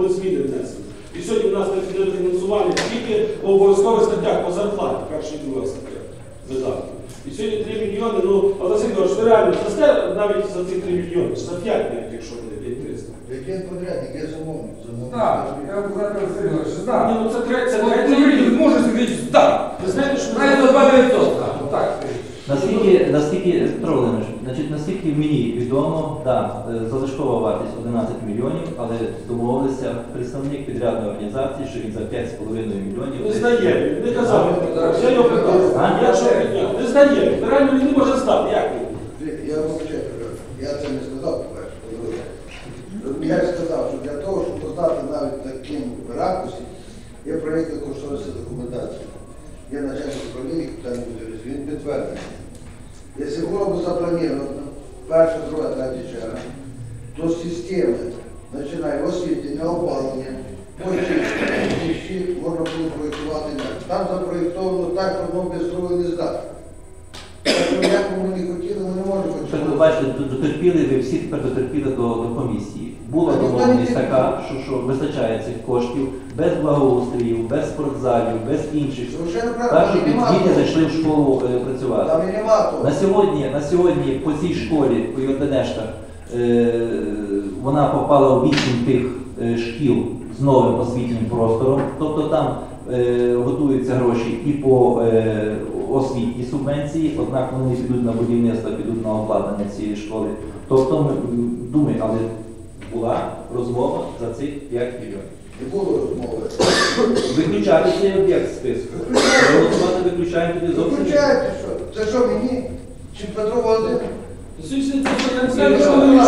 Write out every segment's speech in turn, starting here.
були зміни внесені. І сьогодні в нас недофінансування тільки в обов'язкових статтях по зарплаті, перша і друга стаття видатків. І сьогодні 3 мільйони, ну, Олексій Георгійович, ви реально здасте навіть за ці 3 мільйони, чи за 5 навіть, якщо буде 5 300. Який подрядник, є замовник. Так, я казав, Ігорович, Ні, так. ну це третя, це. Може собі так. Ви знаєте, що Навіть до 2 900, так. Так. Наскільки, наскільки, Петро Володимирович, значить, наскільки мені відомо, да, е, залишкова вартість 11 мільйонів, але домовилися представник підрядної організації, що він за 5,5 мільйонів. не здає, не казав. Я його питав. Я? Не здає, реально він не може здати, як він? Я вибачаю, я це не сказав, по-перше. Я сказав, що для того, щоб познати навіть таким ракурсі, є проєктна кошторисна документація. Є начальник управління капітальної він підтвердив. Якщо було б заплановано перша, друга, третя черга, то системи починає освітлення, опалення, ще можна було проєктувати. Там запроєктовано так, воно без не здатне. Ми не хотіли, ми не можемо. Так ви бачите, дотерпіли, ви всі тепер дотерпіли до, до комісії. Була домовленість така, що, що вистачає цих коштів без благоустріїв, без спортзалів, без інших. Совершенно Так, щоб нема діти того. зайшли в школу е, працювати. Там і нема того. На сьогодні, на сьогодні по цій школі, по Йорданештах, е, вона попала в вісім тих е, шкіл з новим освітнім простором. Тобто там е, готуються гроші і по е, освітній субвенції, однак вони підуть на будівництво, підуть на обладнання цієї школи. Тобто ми думаю, але була розмова за цих 5 мільйонів. Не було розмови. Виключати цей об'єкт з списку. Голосувати виключаємо тоді зовсім. Виключаєте, що? Це що мені? Чи Петро Володимирович? Сьогодні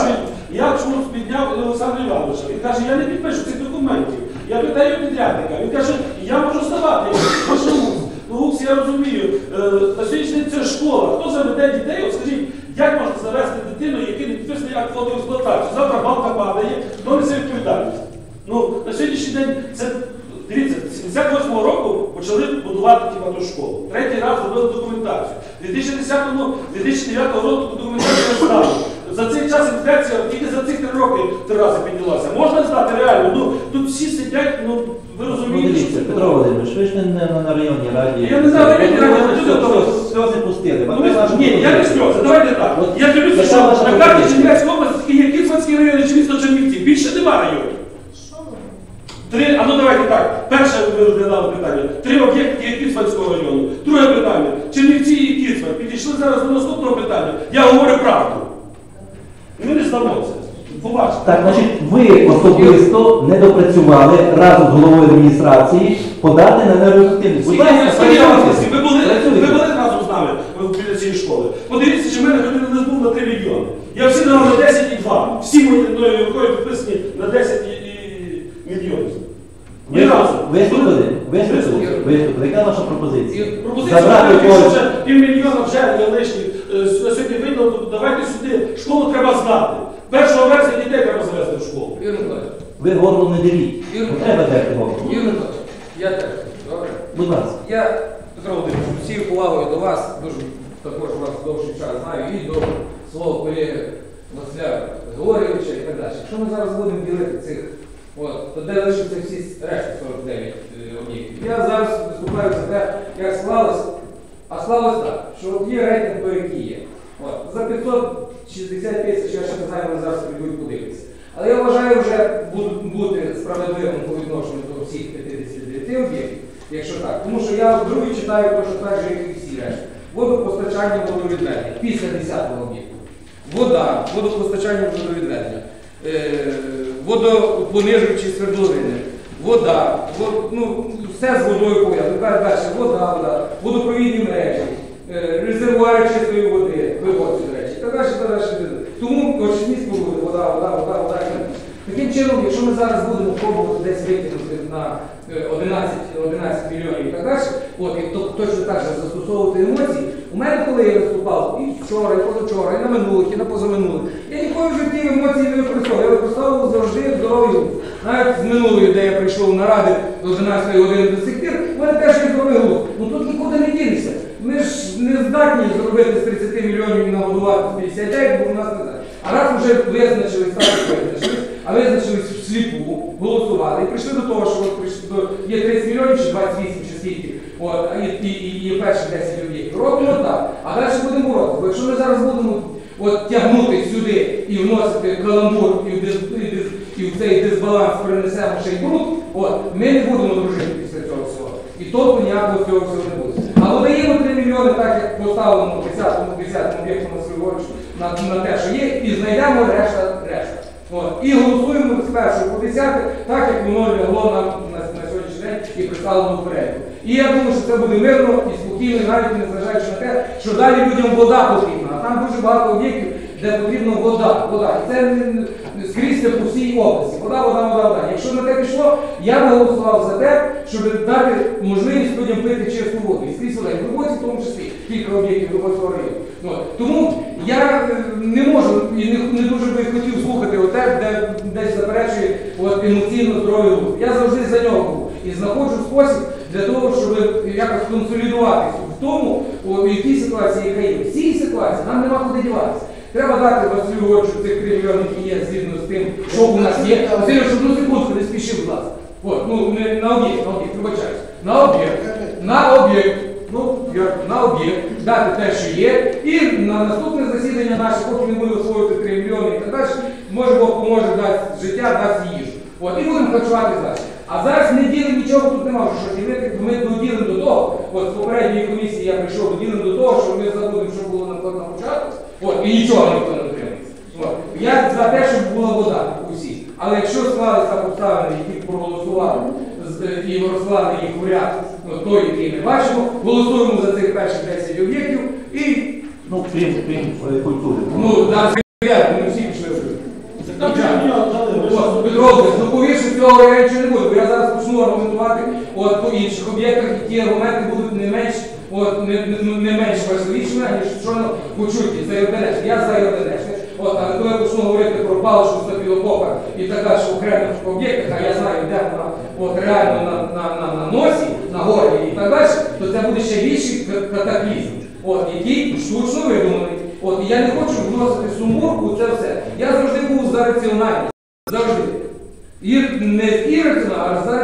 я чомусь підняв Олександра Івановича. Він каже, я не підпишу цих документів. Я питаю підрядника. Він каже, я можу ГУКС. Я розумію. Е, На сьогоднішній день це школа. Хто заведе дітей? От скажіть, як можна завести дитину, який не підписаний акт фото експлуатацію? Завтра балка падає, хто несе відповідальність? Ну, на сьогоднішній день це, дивіться, з 78-го року почали будувати типа, ту школу. Третій раз зробили документацію. У 2010-2009 року документацію не здали. За цей час інфляція тільки за цих три роки три рази піднялася. Можна здати реально? Ну, тут всі сидять, ну, ви Ну, розумієте, дивіться, що Петро Володимирович, ви ж не, не на районній раді. Я не знаю, на районній раді, до того. Сльози пустили. Ну, ви- Ні, я не сльози, давайте так. От Я дивлюся, що ваша на карті пропозиція? Чернівецької області є Кіцманський район чи місто Чернівці. Більше нема районів. Три, а ну давайте так. Перше ви розглядали питання. Три об'єкти є Кіцманського району. Друге питання. Чернівці і Кіцман. Підійшли зараз до наступного питання. Я говорю правду. Ми не здамо це. Побачите. Так, значить, ви особисто не допрацювали разом з головою адміністрації подати на енергоефективність. Будь ласка, працюйте. Ви були, ви були разом з нами в- біля цієї школи. Подивіться, що в мене ходили не збув на 3 мільйони. Я всі дав на 10 і 2. Всі мої мною рукою підписані на 10 і, і мільйонів. Ні Ви- разу. Виступили? Виступили? Виступили. Яка ваша пропозиція? Пропозиція, Забрати що вже півмільйона вже є лишніх. е, Сьогодні видно, то давайте сюди. Школу треба здати. 1 вересня дітей треба завести в школу. Миколаївич, Ви горло не деріть. Юрій. Не треба дерти горло. Миколаївич, я теж. Добре. Будь ласка. Я, Петро Володимирович, з всією повагою до вас, дуже також вас довший час знаю, і до свого колеги Василя Георгійовича і так далі. Якщо ми зараз будемо ділити цих, от, то де лишиться всі решта 49 е, об'єктів? Я зараз виступаю за те, як склалось, а склалось так, що от є рейтинг той, який є. От, за 560 тисяч, я ще не знаю, вони зараз прийдуть подивитися. Але я вважаю вже бути справедливим по відношенню до всіх 59 об'єктів, якщо так. Тому що я і читаю точно так же, як і всі решта. Водопостачання водовідведення після 10-го об'єкту. Вода, водопостачання водовідведення, е, водопонижуючі свердловини, вода, вод, ну, все з водою пов'язано. Далі, вода, вода, водопровідні мережі, е, резервуари чистої води, виводці, речі, і так далі, і так далі. Тому очисні споруди, вода, вода, вода, вода. Таким чином, якщо ми зараз будемо пробувати десь витягнути на е, 11, 11 мільйонів і так далі, от, то, точно так же застосовувати емоції, у мене, коли я виступав і вчора, і позавчора, і на минулих, і на позаминулих, я ніколи в житті емоції не використовував. Я використовував завжди здоровий глузд. Навіть з минулої, де я прийшов на ради до 11 години до сих пір, у мене теж є здоровий глузд. Ну тут нікуди не дінешся. Ми ж не здатні зробити з 30 мільйонів і нагодувати з 59, бо у нас не знає. А раз вже визначили, ставили визначили, а визначились всліпу, голосували і прийшли до того, що прийшли до є 30 мільйонів чи 28 чи скільки, от, і, і, і, перші 10 об'єктів. Робимо так, а далі будемо боротися. Бо якщо ми зараз будемо от, тягнути сюди і вносити каламбур і в, дис, і, дис, і в цей дисбаланс перенесемо ще й бруд, от, ми не будемо дружити після цього всього. І толку ніякого цього всього не буде. А додаємо 3 мільйони, так як поставимо 10-му 10 об'єкту на на, те, що є, і знайдемо решта решта. От. І голосуємо з першого по 10, так як воно лягло нам на, на сьогоднішній день і представлено вперед. І я думаю, що це буде мирно і спокійно, навіть не зважаючи на те, що далі людям вода потрібна. А там дуже багато об'єктів, де потрібна вода. вода. І це скрізь по всій області. Вода, вода, вода, вода. Якщо на те пішло, я би голосував за те, щоб дати можливість людям пити чисту воду. І скрізь вода. І в роботі в тому числі кілька об'єктів Роботського району. От. Тому я е, не можу і не, не дуже би хотів слухати оте, де десь заперечує от, емоційно глузд. Я завжди за нього був. І знаходжу спосіб для того, щоб якось консолідуватися в тому, в якій ситуації яка є. В цій ситуації нам нема куди діватися. Треба дати Василю Горчу цих 3 мільйони, які є згідно з тим, що у нас є. Василю, щоб одну секундку не спішив, будь ласка. От, ну, не на об'єкт, на об'єкт, вибачаюсь. На об'єкт. На об'єкт. Ну, на об'єкт, дати те, що є, і на наступне засідання наше, поки не буде освоювати 3 мільйони і так далі, може Бог поможе, дасть життя, дасть їжу. От, і будемо харчувати далі. А зараз не ділимо нічого тут немає, що ділити, бо ми доділимо до того, от з попередньої комісії я прийшов, доділимо до того, що ми забудемо, що було на, початку, от, і нічого ніхто не дотримується. Я за те, щоб була вода усі. Але якщо склалися обставини, які проголосували і розклали їх у ряд, ну, той, який ми бачимо, голосуємо за цих перших 10 об'єктів і Ну, крім, е, культури. ну, ми всі цього нічого не буду, бо я зараз почну аргументувати от, по інших об'єктах, і ті аргументи будуть не менш, от, не, не, не менш важливішими, ніж щойно почуті за Йорданешки. Я за Йорданешки. От, але коли я почну говорити про паличку стафілокока і так далі в окремих об'єктах, а я знаю, де вона от, реально на, на, на, на носі, на горлі і так далі, то це буде ще більший катаклізм, от, який штучно видуманий. От, і я не хочу вносити сумбур у це все. Я завжди був за раціональність. Завжди. І не ірраціонально, а за.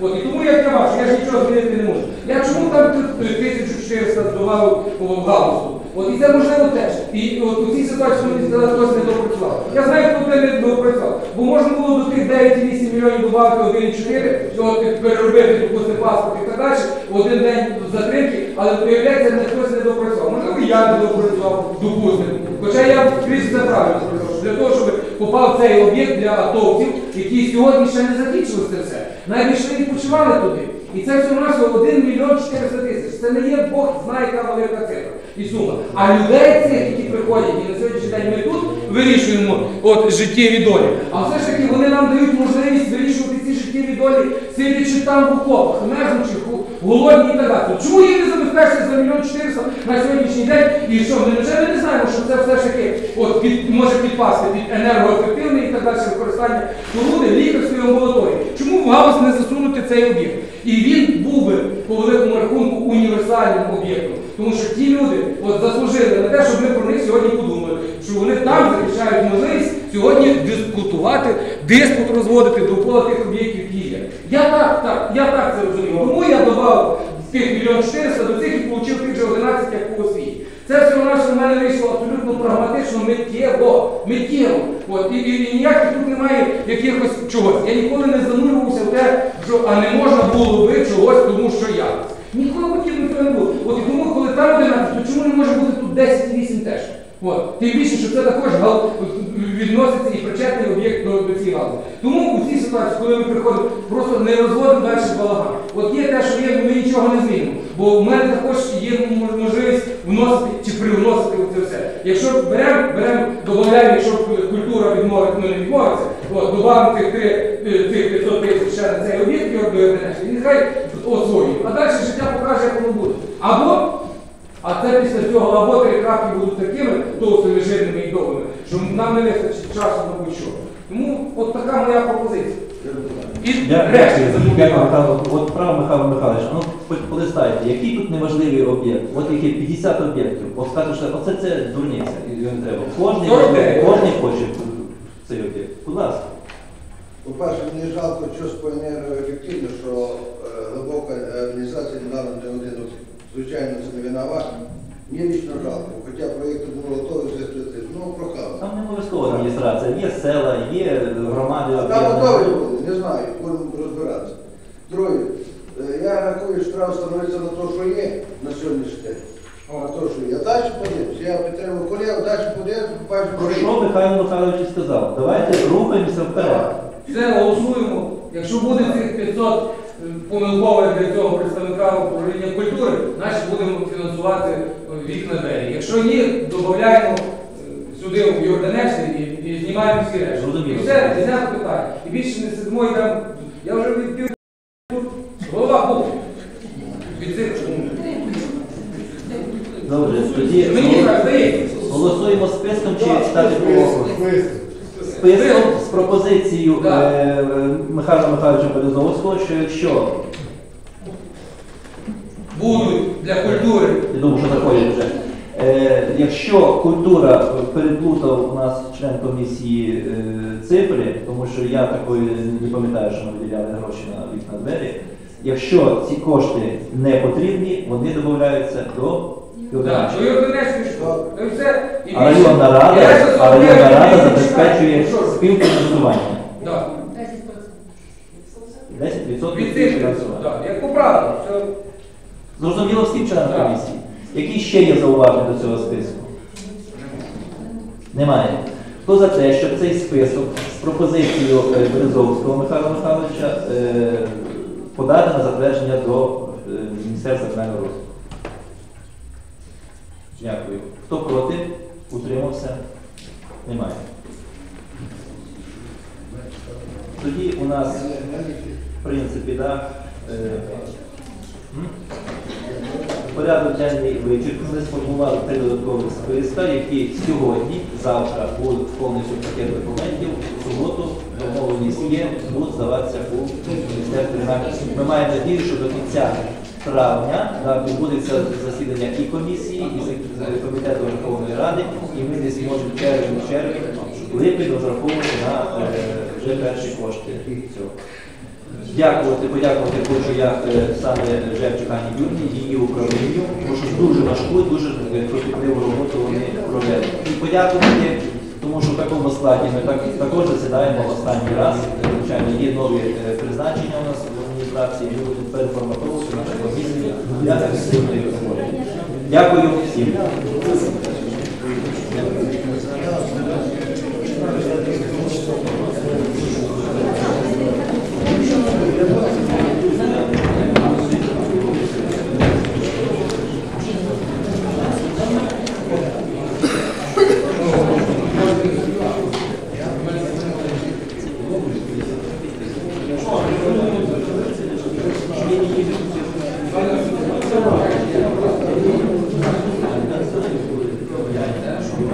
От, і тому я бачу, я ж нічого змінити не можу. Я чому там тут 1400 здавав в галузу? От і це можливо теж. І от у цій ситуації мені сказали, хтось не допрацював. Я знаю, хто де не допрацював. Бо можна було до тих 9,8 мільйонів додати 1,4, і от переробити, допустити паспорт і так далі, один день затримки, але виявляється, не хтось не допрацював. Можливо, я не допрацював, допустимо. Хоча я скрізь правильно допрацював. Для того, щоб попав цей об'єкт для атовців, які сьогодні ще не закінчили це все. Навіть йшли відпочивали туди. І це всього нашого 1 мільйон 400 тисяч. Це не є Бог знає, яка велика цифра і сума. А людей цих, які приходять, і на сьогоднішній день ми тут вирішуємо от життєві долі. А все ж таки вони нам дають можливість вирішувати ці життєві долі, сидячи там в окопах, мерзнучи, голодні і так далі. Чому їх не забезпечити за мільйон 400 на сьогоднішній день? І що, ми вже не знаємо, що це все ж таки от, під, може підпасти під енергоефективне і так далі використання споруди лікарської амбулаторії. Чому в не засунути цей об'єкт? І він був би по великому рахунку універсальним об'єктом. Тому що ті люди от, заслужили на те, щоб ми про них сьогодні подумали, що вони там захищають можливість сьогодні дискутувати, диспут розводити довкола тих об'єктів, які є. Я так, так, я так це розумію. Тому я додав тих мільйон 400 до цих і отримав тих же 11, як по освіті. Це все наше в мене вийшло абсолютно прагматично, миттєво, миттєво. От, і, і, і ніяких тут немає якихось чогось. Я ніколи не занурювався в те, що а не можна було би чогось, тому що я. Ніколи подібного цього не було. От і тому, коли там 11, то чому не може бути тут 10 і 8 теж? От. Тим більше, що це також гал... відноситься і причетний об'єкт до, до цієї галузі. Тому у цій ситуації, коли ми приходимо, просто не розводимо далі балаган. От є те, що є, ми нічого не змінимо. Бо в мене також є можливість вносити чи привносити це все. Якщо беремо, беремо, додаємо, якщо культура відмовить, ну не відмовиться, додамо цих, три, е, 500 тисяч ще на цей об'єкт, і нехай освоює. А далі життя покаже, як воно буде. Або а це після цього або три крапки будуть такими товстими, жирними і довгими, що нам не вистачить часу на будь-що. Тому от така моя пропозиція. І Я, решті я. Михайло, от право Михайло Михайлович, ну по- полистайте, який тут неважливий об'єкт? От їх є 50 об'єктів. От скажеш, що оце це дурниця, і його не треба. Кожний, кожний хоче цей об'єкт. Будь ласка. По-перше, мені жалко, що по енергоефективно, що е, глибока адміністрація не дала на годину. Звичайно, це не винова. Мені лічно жалко, хоча проєкт був готовий вже специфічно. Ну, прохав. Там не обов'язково адміністрація, є села, є громади. А там готові були, не знаю, будемо розбиратися. Друге, е, я рахую, що треба встановитися на те, що є на сьогоднішній день. На те, що. А далі подивимося. Я підтримую колегу, далі подивимося, Про побачимо. що Михайло Михайлович сказав? Давайте рухаємося вперед. Все голосуємо. Якщо буде цих 500 помилкових для цього представника управління культури, значить будемо фінансувати е, вікна двері. Якщо ні, додаємо е, сюди в Йорданешці і, і знімаємо всі решти. Зрозуміло. І все, знято питання. І більше не сидимо і там. Я вже відпів голова був від цих. Добре, тоді Мені так здається. голосуємо списком чи стати? Списком з пропозицією Так. е, е, Михайла Михайловича Березовського, що якщо, Будуть для культури. я думаю, що заходять вже, е, якщо культура переплутав у нас член комісії е, цифри, тому що я такої не пам'ятаю, що ми виділяли гроші на вікна двері, якщо ці кошти не потрібні, вони додаються до Так, що Йорданешський що? Та й все. І А більше- районна і рада, а районна заробляє рада більше, забезпечує що ж? співфінансування. Так. 10% Від цифри. співфінансування. Так, як. Все. Зрозуміло всім членам Так. комісії. Які ще є зауваження до цього списку? Немає. Хто за те, щоб цей список з пропозицією е, Березовського Михайла Михайловича е, подати на затвердження до е, Міністерства земельного розвитку? Дякую. Хто проти? Утримався? Немає. Тоді у нас, в принципі, да, е, порядок денний вичерпаний, сформували три додаткові списка, які сьогодні, завтра будуть повністю пакет документів, в суботу домовленість є, будуть здаватися у Міністерстві. Ми маємо надію, що до кінця травня да, відбудеться засідання і комісії, і комітету Верховної Ради, і ми десь можемо червень, червень, липень розраховувати на е, вже перші кошти. Дякувати, подякувати хочу я е, саме Жевчик Ані Юрні, її управлінню, тому що дуже важку, дуже е, кропітливу роботу вони провели. І подякувати, тому що в такому складі ми так, також засідаємо останній раз. Е, Звичайно, є нові е, призначення у нас в люди переформатовувати нашу комісію для ефективної. Дякую всім.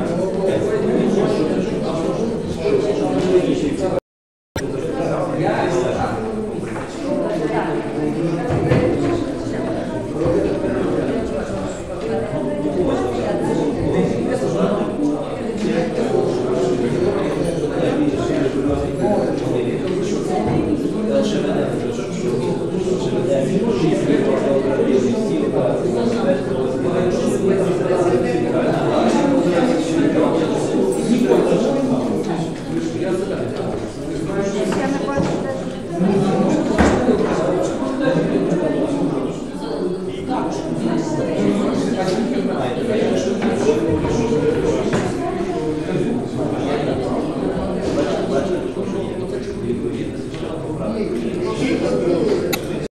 Ні,